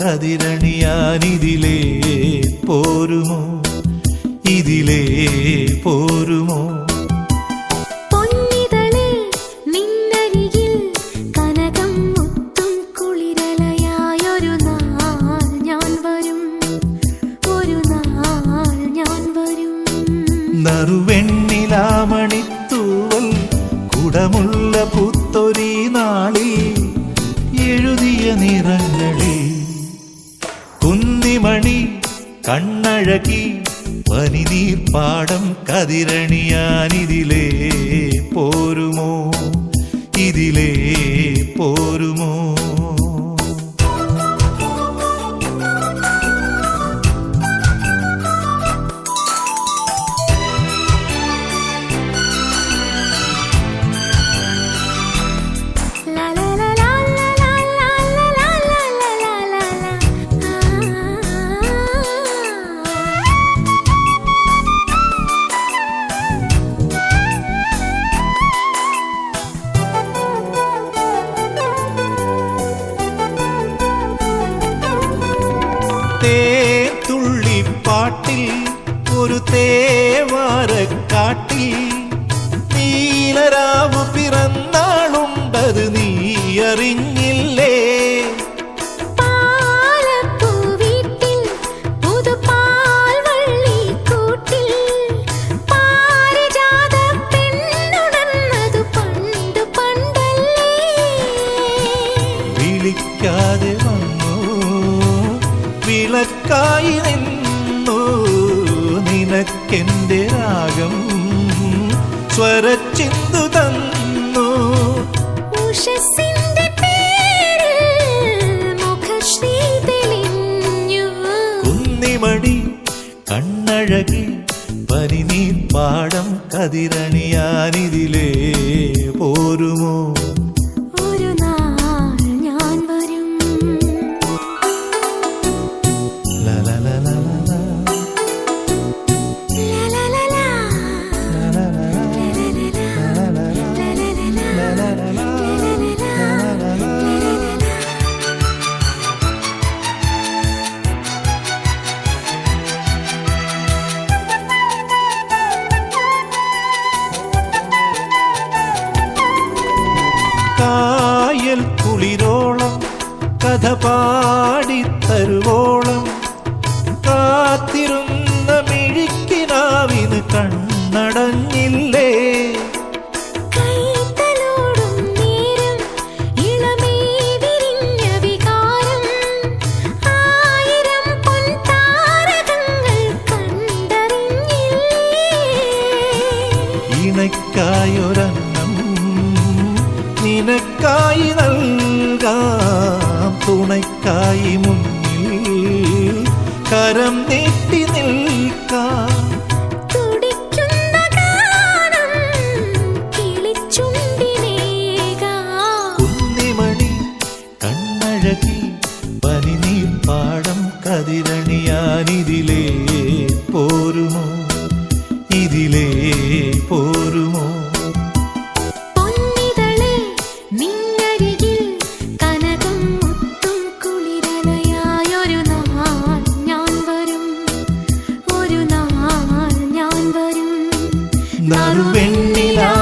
കതിരണിയാനിതിലേ പോരുമോ? ഇതിലേ പോരുമോ? കണ്ണഴകി പനിനീർപ്പാടം കതിരണിയാനിതിലേ പോരുമോ? ഇതിലേ പോരുമോ? തേത്തുള്ളിപ്പാട്ടിൽ ഒരു തേവാരക്കാട്ടിൽ. നീലരാവ് പിറന്നാളുണ്ടത് നീ അറിഞ്ഞില്ലേ നിനക്കായി നിന്നു. നിനക്കെന്റെ രാഗം സ്വരച്ചിന്തു തന്നു. കുന്നിമടി കണ്ണഴകി പനിനീർ പാടം കതിരണിയാനിതിലേ പോരുമോ? കഥ പാടിത്തരുവോളം കാത്തിരുന്ന മിഴിക്കിനാവിന് കണ്ണടഞ്ഞില്ലേ? നിനക്കായൊരന്നം നിനക്കായി നൽകാം. തുണയ്ക്കായി മുന്നിൽ കരം നീട്ടി നിൽക്കാം. ഇതിലേ കുന്നിമണി കണ്ണഴകി കതിരണിയാനിതിലേ പോരുമോ? ഇതിലേ പോരുമോ? നിന്നിലാ